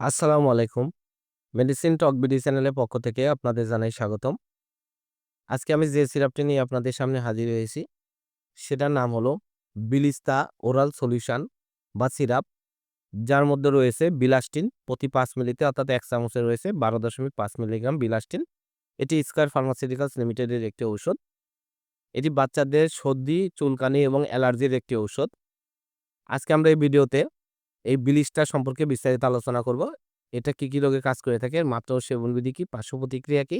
আসসালামু আলাইকুম। মেডিসিন টক বিডি চ্যানেলের পক্ষ থেকে আপনাদের জানাই স্বাগতম। আজকে আমি যে সিরাপটি নিয়ে আপনাদের সামনে হাজির হয়েছি, সেটার নাম হলো বিলিস্তা ওরাল সলিউশন বা সিরাপ। যার মধ্যে রয়েছে বিলাস্টিন প্রতি পাঁচ মিলিতে অর্থাৎ এক চামচে রয়েছে ১২.৫ মিলিগ্রাম বিলাস্টিন। এটি স্কয়ার ফার্মাসিউটিক্যালস লিমিটেডের একটি ঔষধ। এটি বাচ্চাদের সর্দি, চুলকানি এবং অ্যালার্জির একটি ঔষধ। আজকে আমরা এই ভিডিওতে এই বিলিস্টার সম্পর্কে বিস্তারিত আলোচনা করব। এটা কি, কি রোগে কাজ করে থাকে, মাত্রা সেবনবিধি কি, পার্শ্ব প্রতিক্রিয়া কি,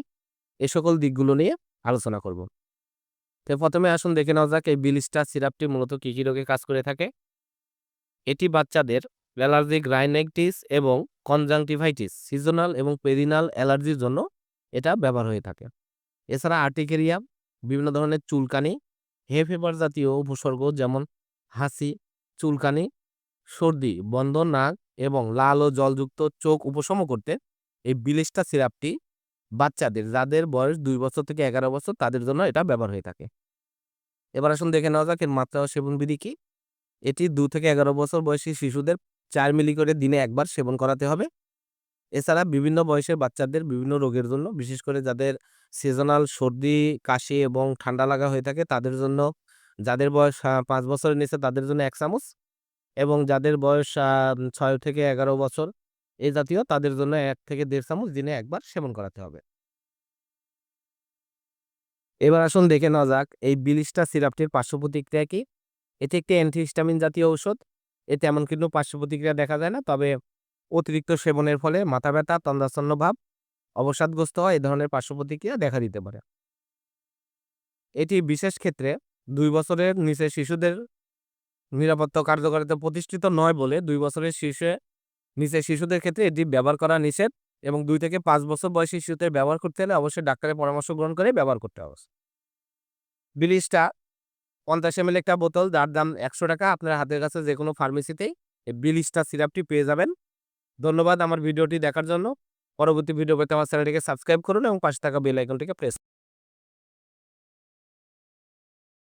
এ সকল দিকগুলো নিয়ে আলোচনা করব। তো প্রথমে আসুন দেখে নেওয়া যাক এই বিলিস্টার সিরাপটি মূলত কী কী রোগে কাজ করে থাকে। এটি বাচ্চাদের অ্যালার্জিক রাইনাইটিস এবং কনজাংটিভাইটিস, সিজনাল এবং পেরিনাল অ্যালার্জির জন্য এটা ব্যবহার হয়ে থাকে। এছাড়া আর্টিকেরিয়া, বিভিন্ন ধরনের চুলকানি, হে ফিভার জাতীয় উপসর্গ যেমন হাসি চুলকানি, সর্দি, বন্ধ নাক এবং লাল ও জলযুক্ত চোখ উপশম করতে এই বিলিস্টা সিরাপটি বাচ্চাদের যাদের বয়স দুই বছর থেকে ১১ বছর তাদের জন্য এটা ব্যবহার হয়ে থাকে। এবার আসুন দেখে নেওয়া যাক এর মাত্রা ও সেবনবিধি কি। এটি দু থেকে ১১ বছর বয়সী শিশুদের চার মিলি করে দিনে একবার সেবন করাতে হবে। এছাড়া বিভিন্ন বয়সের বাচ্চাদের বিভিন্ন রোগের জন্য বিশেষ করে যাদের সিজনাল সর্দি, কাশি এবং ঠান্ডা লাগা হয়ে থাকে তাদের জন্য যাদের বয়স পাঁচ বছরের নিচে তাদের জন্য এক চামচ এবং যাদের বয়স ছয় থেকে ১১ বছর এ জাতীয় তাদের জন্য এক থেকে ১.৫ চামচ দিনে একবার সেবন করাতে হবে। এবার আসুন দেখে নেওয়া যাক এই বিলিস্টা সিরাপটির পার্শ্ব প্রতিক্রিয়া কি। এটি একটি অ্যান্টিহিস্টামিন জাতীয় ঔষধ। এতে এমন কিন্তু পার্শ্ব প্রতিক্রিয়া দেখা যায় না। তবে অতিরিক্ত সেবনের ফলে মাথা ব্যথা, তন্দ্রাচ্ছন্ন ভাব, অবসাদগ্রস্ত হয় এ ধরনের পার্শ্ব প্রতিক্রিয়া দেখা দিতে পারে। এটি বিশেষ ক্ষেত্রে দুই বছরের নিচে শিশুদের নিরাপত্তা কার্যকারিতা প্রতিষ্ঠিত নয় বলে ২ বছরের শীর্ষে নিচে শিশুদের ক্ষেত্রে এটি ব্যবহার করা নিষেধ এবং ২ থেকে ৫ বছর বয়সী শিশুদের ব্যবহার করতে হলে অবশ্যই ডাক্তারের পরামর্শ গ্রহণ করে ব্যবহার করতে হবে। বিলিস্টা ৫০ এমএল একটা বোতল, যার দাম ৳১০০ আপনার হাতের কাছে যেকোনো ফার্মেসিতেই এই বিলিস্টা সিরাপটি পেয়ে যাবেন। ধন্যবাদ আমার ভিডিওটি দেখার জন্য। পরবর্তী ভিডিও পেতে আমার চ্যানেলটিকে সাবস্ক্রাইব করুন এবং পাশে থাকা বেল আইকনটিকে প্রেস